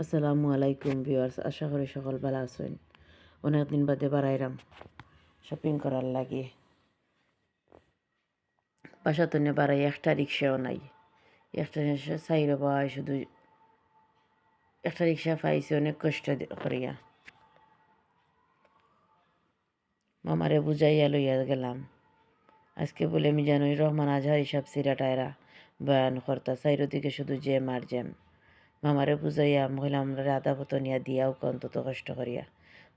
আসসালামু আলাইকুম ভিউয়ার্স, আশা করি সকল ভালো আছেন। অনেক দিন বাদে বাড়াইরাম শপিং করার লাগে। বাসা তো বাড়াই একটা রিক্সাও নাই। একটা রিক্সা চাইর পাই শুধু একটা রিক্সা পাইছি, অনেক কষ্ট করিয়া। মামারে বুঝাইয়া লইয়া গেলাম। আজকে বলে আমি মিজানুর রহমান আজহার হিসাব সিরা টায়রা বয়ান কর্তা দিকে শুধু জ্যাম আর জ্যাম। মামারে বুঝাইয়া মহিলা আমরা আদা পতো নিয়া দিয়াও অন্তত কষ্ট করিয়া,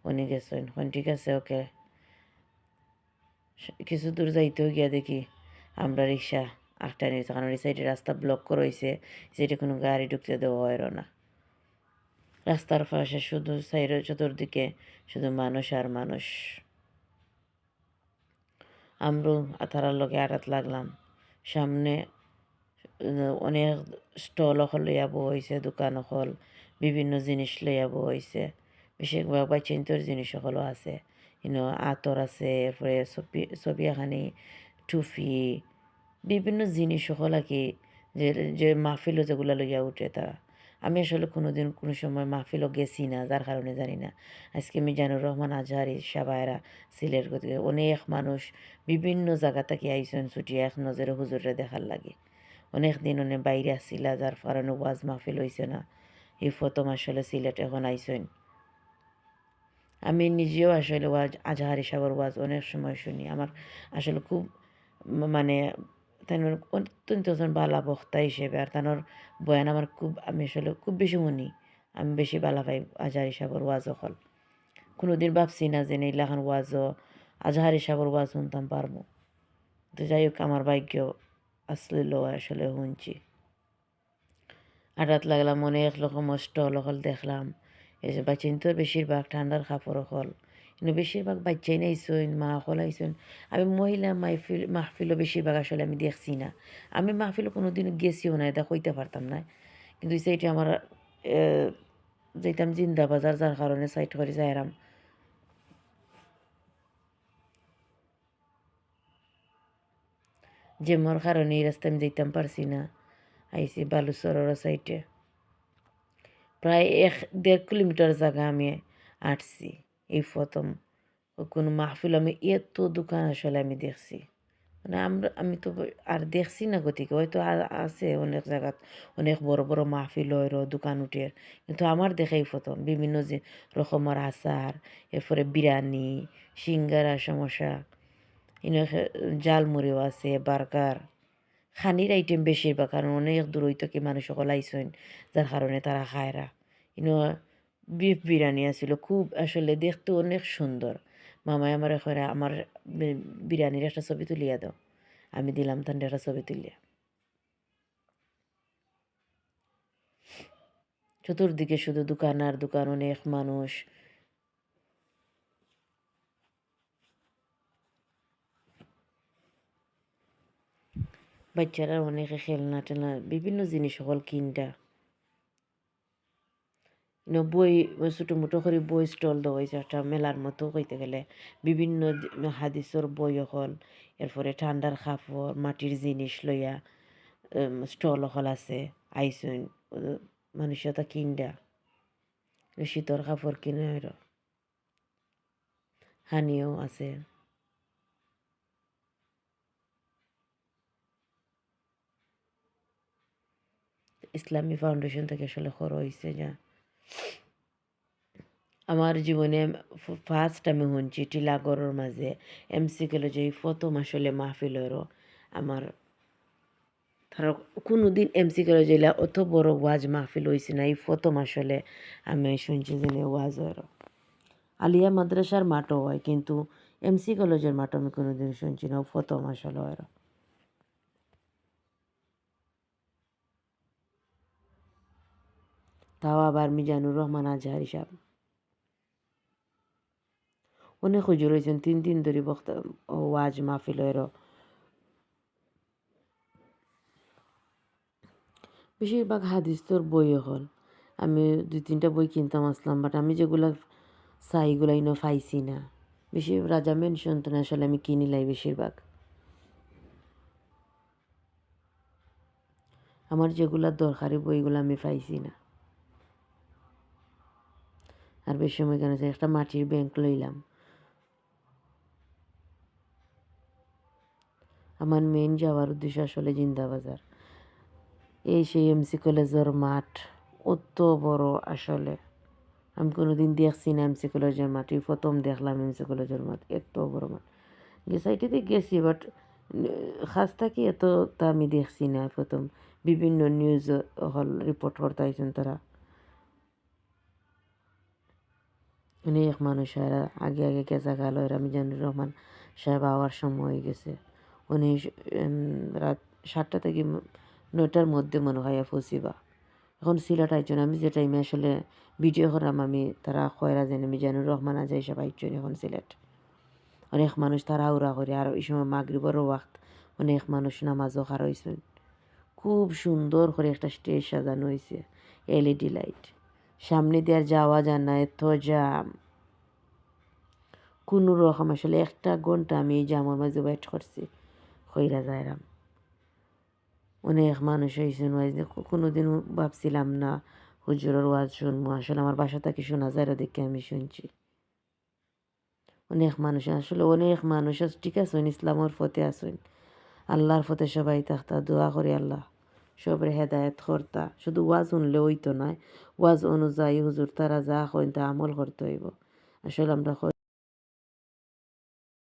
উনি গেছেন কোন ঠিক আছে, ওকে। কিছু দূর যাইতেও গিয়া দেখি আমরা রিক্সা আটটা নিয়েছি, কারণ এই সাইডে রাস্তা ব্লক করা হয়েছে সেটা কোনো গাড়ি ঢুকতে দেওয়া হয় না। রাস্তার পাশে শুধু সাইডের চতুর্দিকে শুধু মানুষ আর মানুষ। আমরু তারার লগে আড়াত লাগলাম। সামনে অনেক স্টল অকল লইয়া হয়েছে দোকান অকল বিভিন্ন জিনিস লইয়া হয়েছে বেশিরভাগ বা চিন্তর জিনিস সকলও আছে। ইনো আতর আছে, এরপরে ছবি ছবি এখানি টুফি বিভিন্ন জিনিস সকল আর কি, যে যে মাহফিলও যেগুলো লইয়া উঠে তারা। আমি আসলে কোনোদিন কোনো সময় মাহফিলও গেছি না, যার কারণে জানি না। আজকে মিজানুর রহমান আজহারি সাবায়রা সিলের গতিকে অনেক মানুষ বিভিন্ন জায়গা থেকে আইসেন ছুটি এক নজরে হুজুরে দেখার লাগে। অনেক দিন অনেক বাইরে আসছিলা যার কারণে ওয়াজ মাহফিল হয়েছে না। এই প্রথম আসলে সিলেট এখন আইসেন আমি নিজেও আসলে ওয়াজ আজহারি সাগর ওয়াজ অনেক সময় শুনি। আমার আসলে খুব মানে তাই অত্যন্ত একজন বালা বক্তা হিসেবে আর তানোর বয়ান আমার খুব, আমি আসলে খুব বেশি শুনি। আমি বেশি বালা পাই আজহারি সাগর ওয়াজ অকল। কোনোদিন ভাবছি না যে এইলাখান ওয়াজও আজহারি সাগর ওয়াজ শুনতাম পারব তো যাই হোক আমার ভাগ্য আসলে আসলে শুনছি হঠাৎ লাগলাম অনেক রকম স্টল অকল দেখলাম। যে বাচ্চিন তো বেশিরভাগ ঠান্ডার কাপড় অকল। কিন্তু বেশিরভাগ বাচ্চাই নাইছেন মা অকল আইসেন আমি মহিলা মাহফিল মাহফিলও বেশিরভাগ আসলে আমি দেখছি না। আমি মাহফিলও কোনো দিন গেছিও না এটা কইতে পারতাম না। কিন্তু সেইটা আমার যেতাম জিন্দা বাজার যার কারণে সাইড করে যাইরাম। যে মোর কারণে এই রাস্তায় আমি যেতাম পারছি না। আইসি বালুচরের সাইডে প্রায় এক, দেড় কিলোমিটার জায়গা আমি আটছি এই প্রথম। কোনো মাহফিল আমি এত দোকান আসলে আমি দেখছি। মানে আমরা, আমি তো আর দেখছি না গতিকে, হয়তো আছে অনেক জায়গাত, অনেক বড় বড় মাহফিল হয় দোকান উঠে কিন্তু আমার দেখাই প্রথম, বিভিন্ন যে রকমের আচার, এরপরে বিরিয়ানি, সিঙ্গারা সমস্যা ইনো জালমুড়িও আছে, বার্গার। খানির আইটেম বেশিরভাগ কারণ অনেক দূর হইতো কি মানুষ সকল আইসেন যার কারণে তারা খায়রা ইনো বিফ বিরিয়ানি আছিল, খুব আসলে দেখতে অনেক সুন্দর মামায় আমার এখন আমার বিরিয়ানির একটা ছবি তুলিয়া দাও আমি দিলাম তার একটা ছবি তুলিয়া। চতুর্দিকে শুধু দোকান আর দোকান অনেক মানুষ বাচ্চারা অনেকে খেলনা টেলনা বিভিন্ন জিনিস সকল ইনো বই, ছোটো মোটো করে বই স্টল দেওয়া একটা মেলার মতো কইতে গেলে। বিভিন্ন হাদিসর বই অকল এরপরে ঠান্ডার কাপড়, মাটির জিনিস লইয়া স্টল অকল আছে, আইসন মানুষ তা কিনডা শীতর কাপড় কিনে হানিও আছে। ইসলামী ফাউন্ডেশন থেকে আসলে খরচ হয়েছে যা। আমার জীবনে ফার্স্ট আমি শুনছি টিলাগড়ের মাঝে এমসি গেল যে প্রথম আসলে মাহফিলেরও আমার তারা কোনো দিন এমসি কলেজ এলা অত বড় ওয়াজ মাহফিল হয়েছে না, এই প্রথম আসলে আমি শুনছি যে ওয়াজ হয় আলিয়া মাদ্রাসার মাঠও হয়, কিন্তু এমসি কলেজের মাঠও আমি কোনো দিন শুনছি না প্রথম আসলে হয় তাও আবার মিজানুর রহমান আজহারি সাহেব অনেক হুজুর হয়েছেন তিন দিন ধরে বক্তা ওয়াজ মাহফিল বেশিরভাগ হাদিস তোর বই হল। আমি দুই তিনটা বই কিনতাম আসলাম বাট আমি যেগুলা চাই এগুলা ইনো পাইছি না। বেশি রাজা মেনশন তো না, আসলে আমি কিনিলাই বেশিরভাগ। আমার যেগুলা দরকারি বইগুলো আমি পাইছি না। আর বেশি সময় কেন একটা মাটির ব্যাংক লইলাম। আমার মেন যাওয়ার উদ্দেশ্য আসলে জিন্দাবাজার। এই সেই এমসি কলেজের মাঠ, অত বড় আসলে। আমি কোনোদিন দেখছি না এমসি কলেজের মাঠ, এই প্রথম দেখলাম এমসি কলেজের মাঠ, এত বড় মাঠ। গেসাইটিতে গেছি বাট খাস থাকি এত তা আমি দেখছি না প্রথম। বিভিন্ন নিউজ হল রিপোর্ট করতে তারা। অনেক মানুষ এরা আগে আগে গেছা গেল এরা মিজানুর রহমান সাহেব আওয়ার সময় হয়ে গেছে। উনি রাত সাতটা থেকে নয়টার মধ্যে মনে হয় ফসিবা এখন সিলেট আইজন আমি যে টাইমে আসলে ভিডিও করাম, আমি তারা খয়রা জানি, মিজানুর রহমান আজ হিসাব আইজন এখন সিলেট। অনেক মানুষ তারা উড়া করে, আর এই সময় মাগরিবর ওয়াক্ত অনেক মানুষ নামাজও খার হয়েছেন খুব সুন্দর করে একটা স্টেজ সাজানো হয়েছে এলইডি লাইট সামনে দিয়ে আর যাওয়া যায় না, এত জাম কোনো রকম আসলে একটা ঘণ্টা আমি এই জামের মাঝে ওয়েট করছি, কইরা যাইরাম। অনেক মানুষ হয়েছেন ওয়াইজ কোনোদিন ভাবছিলাম না হুজুরের ওয়াজ শুনব, আসলে আমার বাসা থেকে শোনা যায় দেখে আমি শুনছি। অনেক মানুষ, আসলে অনেক মানুষ ঠিক আছে, ইসলামের ফতে আসুন আল্লাহর ফতে সবাই থাকতা দোয়া করি আল্লাহ। সবরে হেদায়ত করতা শুধু ওয়াজ শুনলে হইতো নয় ওয়াজ অনুযায়ী হুজুর তারা যা হইন তা আমল করতে হইব আসলে আমরা